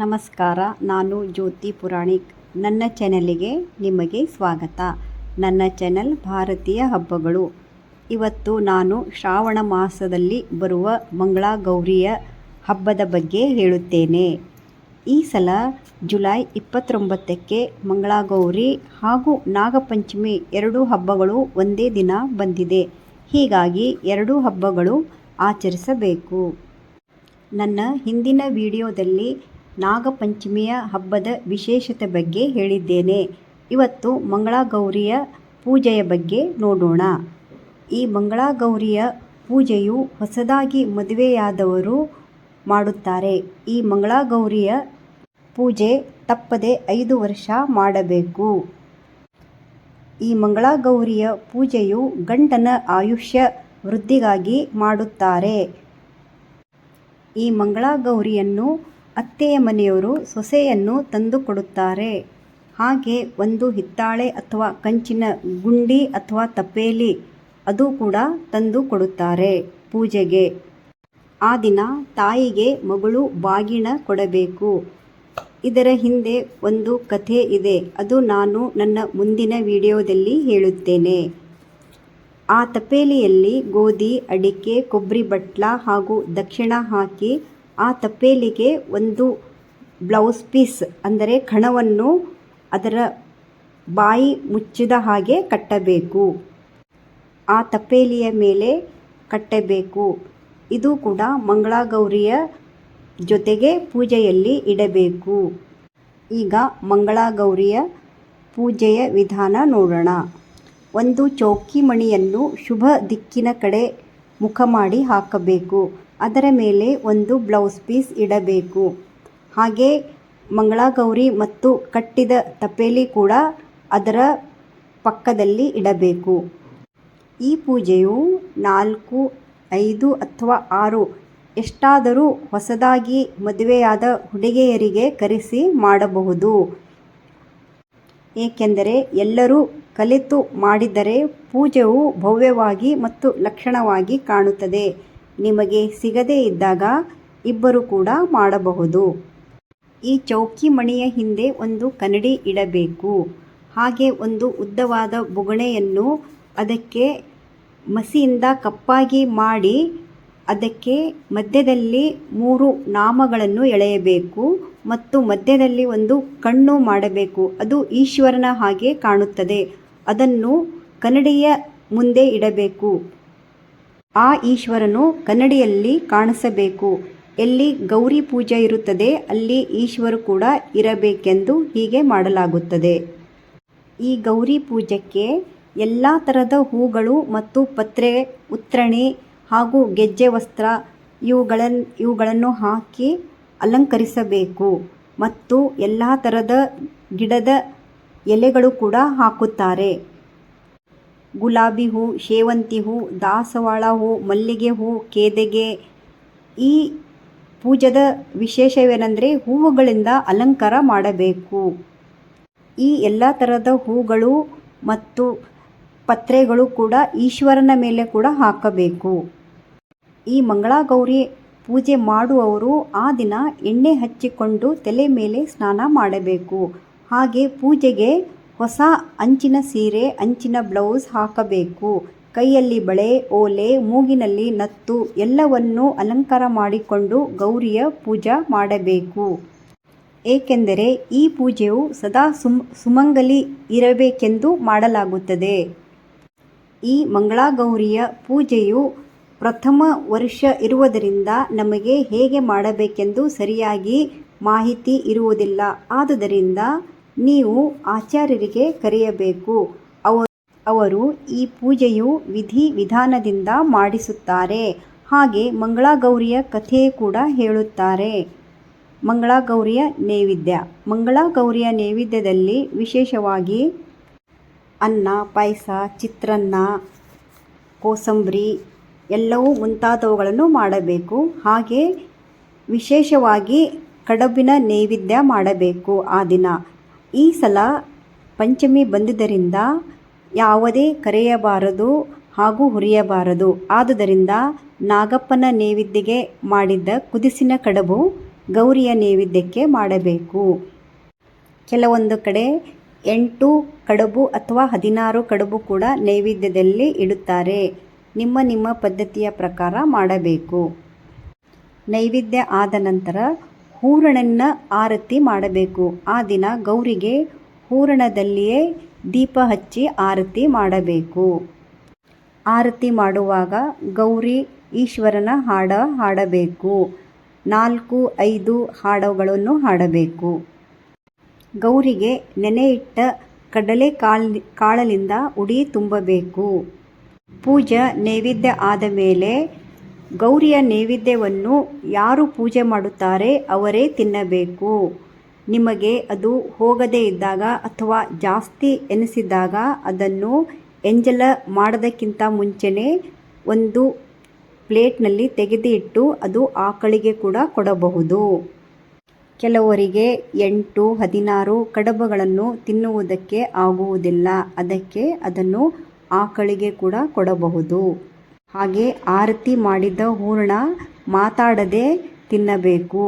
ನಮಸ್ಕಾರ, ನಾನು ಜ್ಯೋತಿ ಪುರಾಣಿಕ್. ನನ್ನ ಚಾನಲಿಗೆ ನಿಮಗೆ ಸ್ವಾಗತ. ನನ್ನ ಚಾನಲ್ ಭಾರತೀಯ ಹಬ್ಬಗಳು. ಇವತ್ತು ನಾನು ಶ್ರಾವಣ ಮಾಸದಲ್ಲಿ ಬರುವ ಮಂಗಳಗೌರಿಯ ಹಬ್ಬದ ಬಗ್ಗೆ ಹೇಳುತ್ತೇನೆ. ಈ ಸಲ ಜುಲೈ ಇಪ್ಪತ್ತೊಂಬತ್ತಕ್ಕೆ ಮಂಗಳಗೌರಿ ಹಾಗೂ ನಾಗಪಂಚಮಿ ಎರಡೂ ಹಬ್ಬಗಳು ಒಂದೇ ದಿನ ಬಂದಿದೆ. ಹೀಗಾಗಿ ಎರಡೂ ಹಬ್ಬಗಳು ಆಚರಿಸಬೇಕು. ನನ್ನ ಹಿಂದಿನ ವಿಡಿಯೋದಲ್ಲಿ ನಾಗಪಂಚಮಿಯ ಹಬ್ಬದ ವಿಶೇಷತೆ ಬಗ್ಗೆ ಹೇಳಿದ್ದೇನೆ. ಇವತ್ತು ಮಂಗಳಾಗೌರಿಯ ಪೂಜೆಯ ಬಗ್ಗೆ ನೋಡೋಣ. ಈ ಮಂಗಳಾಗೌರಿಯ ಪೂಜೆಯು ಹೊಸದಾಗಿ ಮದುವೆಯಾದವರು ಮಾಡುತ್ತಾರೆ. ಈ ಮಂಗಳಾಗೌರಿಯ ಪೂಜೆ ತಪ್ಪದೆ ಐದು ವರ್ಷ ಮಾಡಬೇಕು. ಈ ಮಂಗಳಾಗೌರಿಯ ಪೂಜೆಯು ಗಂಡನ ಆಯುಷ್ಯ ವೃದ್ಧಿಗಾಗಿ ಮಾಡುತ್ತಾರೆ. ಈ ಮಂಗಳಗೌರಿಯನ್ನು ಅತ್ತೆಯ ಮನೆಯವರು ಸೊಸೆಯನ್ನು ತಂದುಕೊಡುತ್ತಾರೆ. ಹಾಗೆ ಒಂದು ಹಿತ್ತಾಳೆ ಅಥವಾ ಕಂಚಿನ ಗುಂಡಿ ಅಥವಾ ತಪ್ಪೇಲಿ ಅದು ಕೂಡ ತಂದು ಕೊಡುತ್ತಾರೆ ಪೂಜೆಗೆ. ಆ ದಿನ ತಾಯಿಗೆ ಮಗಳು ಬಾಗಿನ ಕೊಡಬೇಕು. ಇದರ ಹಿಂದೆ ಒಂದು ಕಥೆ ಇದೆ. ಅದು ನಾನು ನನ್ನ ಮುಂದಿನ ವಿಡಿಯೋದಲ್ಲಿ ಹೇಳುತ್ತೇನೆ. ಆ ತಪ್ಪೇಲಿಯಲ್ಲಿ ಗೋಧಿ, ಅಡಿಕೆ, ಕೊಬ್ಬರಿ ಬಟ್ಲ ಹಾಗೂ ದಕ್ಷಿಣ ಹಾಕಿ ಆ ತಪ್ಪೇಲಿಗೆ ಒಂದು ಬ್ಲೌಸ್ ಪೀಸ್, ಅಂದರೆ ಕಣವನ್ನು ಅದರ ಬಾಯಿ ಮುಚ್ಚಿದ ಹಾಗೆ ಕಟ್ಟಬೇಕು. ಆ ತಪ್ಪೇಲಿಯ ಮೇಲೆ ಕಟ್ಟಬೇಕು. ಇದು ಕೂಡ ಮಂಗಳಗೌರಿಯ ಜೊತೆಗೆ ಪೂಜೆಯಲ್ಲಿ ಇಡಬೇಕು. ಈಗ ಮಂಗಳಗೌರಿಯ ಪೂಜೆಯ ವಿಧಾನ ನೋಡೋಣ. ಒಂದು ಚೌಕಿ ಮಣಿಯನ್ನು ಶುಭ ದಿಕ್ಕಿನ ಕಡೆ ಮುಖ ಮಾಡಿ ಹಾಕಬೇಕು. ಅದರ ಮೇಲೆ ಒಂದು ಬ್ಲೌಸ್ ಪೀಸ್ ಇಡಬೇಕು. ಹಾಗೆ ಮಂಗಳಗೌರಿ ಮತ್ತು ಕಟ್ಟಿದ ತಪೇಲಿ ಕೂಡ ಅದರ ಪಕ್ಕದಲ್ಲಿ ಇಡಬೇಕು. ಈ ಪೂಜೆಯು ನಾಲ್ಕು, ಐದು ಅಥವಾ ಆರು ಎಷ್ಟಾದರೂ ಹೊಸದಾಗಿ ಮದುವೆಯಾದ ಹುಡುಗಿಯರಿಗೆ ಕರೆಸಿ ಮಾಡಬಹುದು. ಏಕೆಂದರೆ ಎಲ್ಲರೂ ಕಲಿತು ಮಾಡಿದರೆ ಪೂಜೆಯು ಭವ್ಯವಾಗಿ ಮತ್ತು ಲಕ್ಷಣವಾಗಿ ಕಾಣುತ್ತದೆ. ನಿಮಗೆ ಸಿಗದೇ ಇದ್ದಾಗ ಇಬ್ಬರು ಕೂಡ ಮಾಡಬಹುದು. ಈ ಚೌಕಿ ಮಣಿಯ ಹಿಂದೆ ಒಂದು ಕನ್ನಡಿ ಇಡಬೇಕು. ಹಾಗೆ ಒಂದು ಉದ್ದವಾದ ಬುಗಣೆಯನ್ನು ಅದಕ್ಕೆ ಮಸಿಯಿಂದ ಕಪ್ಪಾಗಿ ಮಾಡಿ ಅದಕ್ಕೆ ಮಧ್ಯದಲ್ಲಿ ಮೂರು ನಾಮಗಳನ್ನು ಎಳೆಯಬೇಕು ಮತ್ತು ಮಧ್ಯದಲ್ಲಿ ಒಂದು ಕಣ್ಣು ಮಾಡಬೇಕು. ಅದು ಈಶ್ವರನ ಹಾಗೆ ಕಾಣುತ್ತದೆ. ಅದನ್ನು ಕನ್ನಡಿಯ ಮುಂದೆ ಇಡಬೇಕು. ಆ ಈಶ್ವರನು ಕನ್ನಡಿಯಲ್ಲಿ ಕಾಣಿಸಬೇಕು. ಎಲ್ಲಿ ಗೌರಿ ಪೂಜೆ ಇರುತ್ತದೆ, ಅಲ್ಲಿ ಈಶ್ವರು ಕೂಡ ಇರಬೇಕೆಂದು ಹೀಗೆ ಮಾಡಲಾಗುತ್ತದೆ. ಈ ಗೌರಿ ಪೂಜೆಗೆ ಎಲ್ಲ ಥರದ ಹೂಗಳು ಮತ್ತು ಪತ್ರೆ, ಉತ್ತರಣಿ ಹಾಗೂ ಗೆಜ್ಜೆ ವಸ್ತ್ರ ಇವುಗಳನ್ನು ಇವುಗಳನ್ನು ಹಾಕಿ ಅಲಂಕರಿಸಬೇಕು. ಮತ್ತು ಎಲ್ಲ ಥರದ ಗಿಡದ ಎಲೆಗಳು ಕೂಡ ಹಾಕುತ್ತಾರೆ. ಗುಲಾಬಿ ಹೂ ಸೇವಂತಿ ಹೂ, ದಾಸವಾಳ ಹೂ, ಮಲ್ಲಿಗೆ ಹೂ, ಕೇದೆಗೆ. ಈ ಪೂಜದ ವಿಶೇಷವೇನೆಂದರೆ ಹೂವುಗಳಿಂದ ಅಲಂಕಾರ ಮಾಡಬೇಕು. ಈ ಎಲ್ಲ ಥರದ ಹೂಗಳು ಮತ್ತು ಪತ್ರೆಗಳು ಕೂಡ ಈಶ್ವರನ ಮೇಲೆ ಕೂಡ ಹಾಕಬೇಕು. ಈ ಮಂಗಳಗೌರಿ ಪೂಜೆ ಮಾಡುವವರು ಆ ದಿನ ಎಣ್ಣೆ ಹಚ್ಚಿಕೊಂಡು ತಲೆ ಮೇಲೆ ಸ್ನಾನ ಮಾಡಬೇಕು. ಹಾಗೆ ಪೂಜೆಗೆ ಹೊಸ ಅಂಚಿನ ಸೀರೆ, ಅಂಚಿನ ಬ್ಲೌಸ್ ಹಾಕಬೇಕು. ಕೈಯಲ್ಲಿ ಬಳೆ, ಓಲೆ, ಮೂಗಿನಲ್ಲಿ ನತ್ತು ಎಲ್ಲವನ್ನೂ ಅಲಂಕಾರ ಮಾಡಿಕೊಂಡು ಗೌರಿಯ ಪೂಜಾ ಮಾಡಬೇಕು. ಏಕೆಂದರೆ ಈ ಪೂಜೆಯು ಸದಾ ಸುಮ್, ಸುಮಂಗಲಿ ಇರಬೇಕೆಂದು ಮಾಡಲಾಗುತ್ತದೆ. ಈ ಮಂಗಳಾಗೌರಿಯ ಪೂಜೆಯು ಪ್ರಥಮ ವರ್ಷ ಇರುವುದರಿಂದ ನಮಗೆ ಹೇಗೆ ಮಾಡಬೇಕೆಂದು ಸರಿಯಾಗಿ ಮಾಹಿತಿ ಇರುವುದಿಲ್ಲ. ಆದುದರಿಂದ ನೀವು ಆಚಾರ್ಯರಿಗೆ ಕರೆಯಬೇಕು. ಅವರು ಈ ಪೂಜೆಯು ವಿಧಿ ವಿಧಾನದಿಂದ ಮಾಡಿಸುತ್ತಾರೆ. ಹಾಗೆ ಮಂಗಳಗೌರಿಯ ಕಥೆ ಕೂಡ ಹೇಳುತ್ತಾರೆ. ಮಂಗಳಗೌರಿಯ ನೈವೇದ್ಯ. ಮಂಗಳಗೌರಿಯ ನೈವೇದ್ಯದಲ್ಲಿ ವಿಶೇಷವಾಗಿ ಅನ್ನ, ಪಾಯಸ, ಚಿತ್ರಾನ್ನ, ಕೋಸಂಬರಿ ಎಲ್ಲವೂ ಮುಂತಾದವುಗಳನ್ನು ಮಾಡಬೇಕು. ಹಾಗೆ ವಿಶೇಷವಾಗಿ ಕಡಬಿನ ನೈವೇದ್ಯ ಮಾಡಬೇಕು ಆ ದಿನ. ಈ ಸಲ ಪಂಚಮಿ ಬಂದಿದ್ದರಿಂದ ಯಾವುದೇ ಕರೆಯಬಾರದು ಹಾಗೂ ಹುರಿಯಬಾರದು. ಆದುದರಿಂದ ನಾಗಪ್ಪನ ನೈವೇದ್ಯಗೆ ಮಾಡಿದ್ದ ಕುದಿಸಿನ ಕಡಬು ಗೌರಿಯ ನೈವೇದ್ಯಕ್ಕೆ ಮಾಡಬೇಕು. ಕೆಲವೊಂದು ಕಡೆ ಎಂಟು ಕಡುಬು ಅಥವಾ ಹದಿನಾರು ಕಡುಬು ಕೂಡ ನೈವೇದ್ಯದಲ್ಲಿ ಇಡುತ್ತಾರೆ. ನಿಮ್ಮ ನಿಮ್ಮ ಪದ್ಧತಿಯ ಪ್ರಕಾರ ಮಾಡಬೇಕು. ನೈವೇದ್ಯ ಆದ ನಂತರ ಹೂರಣನ ಆರತಿ ಮಾಡಬೇಕು. ಆ ದಿನ ಗೌರಿಗೆ ಹೂರಣದಲ್ಲಿಯೇ ದೀಪ ಹಚ್ಚಿ ಆರತಿ ಮಾಡಬೇಕು. ಆರತಿ ಮಾಡುವಾಗ ಗೌರಿ ಈಶ್ವರನ ಹಾಡ ಹಾಡಬೇಕು. ನಾಲ್ಕು, ಐದು ಹಾಡುಗಳನ್ನು ಹಾಡಬೇಕು. ಗೌರಿಗೆ ನೆನೆಯಿಟ್ಟ ಕಡಲೆ ಕಾಳ್, ಕಾಳಲಿಂದ ಉಡಿ ತುಂಬಬೇಕು. ಪೂಜಾ ನೈವೇದ್ಯ ಆದ ಮೇಲೆ ಗೌರಿಯ ನೈವೇದ್ಯವನ್ನು ಯಾರು ಪೂಜೆ ಮಾಡುತ್ತಾರೆ ಅವರೇ ತಿನ್ನಬೇಕು. ನಿಮಗೆ ಅದು ಹೋಗದೇ ಇದ್ದಾಗ ಅಥವಾ ಜಾಸ್ತಿ ಎನಿಸಿದಾಗ ಅದನ್ನು ಎಂಜಲ ಮಾಡೋದಕ್ಕಿಂತ ಮುಂಚೆನೇ ಒಂದು ಪ್ಲೇಟ್ನಲ್ಲಿ ತೆಗೆದು ಇಟ್ಟು ಅದು ಆಕಳಿಗೆ ಕೂಡ ಕೊಡಬಹುದು. ಕೆಲವರಿಗೆ ಎಂಟು, ಹದಿನಾರು ಕಡಬಗಳನ್ನು ತಿನ್ನುವುದಕ್ಕೆ ಆಗುವುದಿಲ್ಲ. ಅದಕ್ಕೆ ಅದನ್ನು ಆಕಳಿಗೆ ಕೂಡ ಕೊಡಬಹುದು. ಹಾಗೆ ಆರತಿ ಮಾಡಿದ ಹೂರಣ ಮಾತಾಡದೆ ತಿನ್ನಬೇಕು.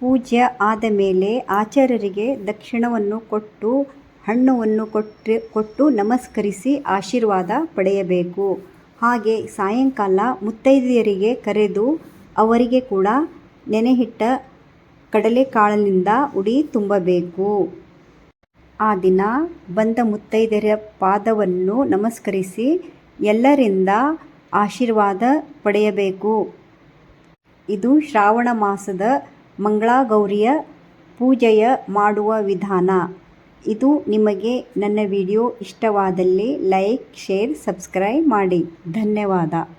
ಪೂಜ್ಯ ಆದ ಮೇಲೆ ಆಚಾರ್ಯರಿಗೆ ದಕ್ಷಿಣವನ್ನು ಕೊಟ್ಟು, ಹಣ್ಣುವನ್ನು ಕೊಟ್ಟು ಕೊಟ್ಟು ನಮಸ್ಕರಿಸಿ ಆಶೀರ್ವಾದ ಪಡೆಯಬೇಕು. ಹಾಗೆ ಸಾಯಂಕಾಲ ಮುತ್ತೈದೆಯರಿಗೆ ಕರೆದು ಅವರಿಗೆ ಕೂಡ ನೆನೆಹಿಟ್ಟ ಕಡಲೆಕಾಳಿನಿಂದ ಉಡಿ ತುಂಬಬೇಕು. ಆ ದಿನ ಬಂದ ಮುತ್ತೈದೆಯರ ಪಾದವನ್ನು ನಮಸ್ಕರಿಸಿ ಎಲ್ಲರಿಂದ ಆಶೀರ್ವಾದ ಪಡೆಯಬೇಕು. ಇದು ಶ್ರಾವಣ ಮಾಸದ ಮಂಗಳಗೌರಿಯ ಪೂಜೆಯ ಮಾಡುವ ವಿಧಾನ. ಇದು ನಿಮಗೆ ನನ್ನ ವಿಡಿಯೋ ಇಷ್ಟವಾದಲ್ಲಿ ಲೈಕ್, ಶೇರ್, ಸಬ್ಸ್ಕ್ರೈಬ್ ಮಾಡಿ. ಧನ್ಯವಾದ.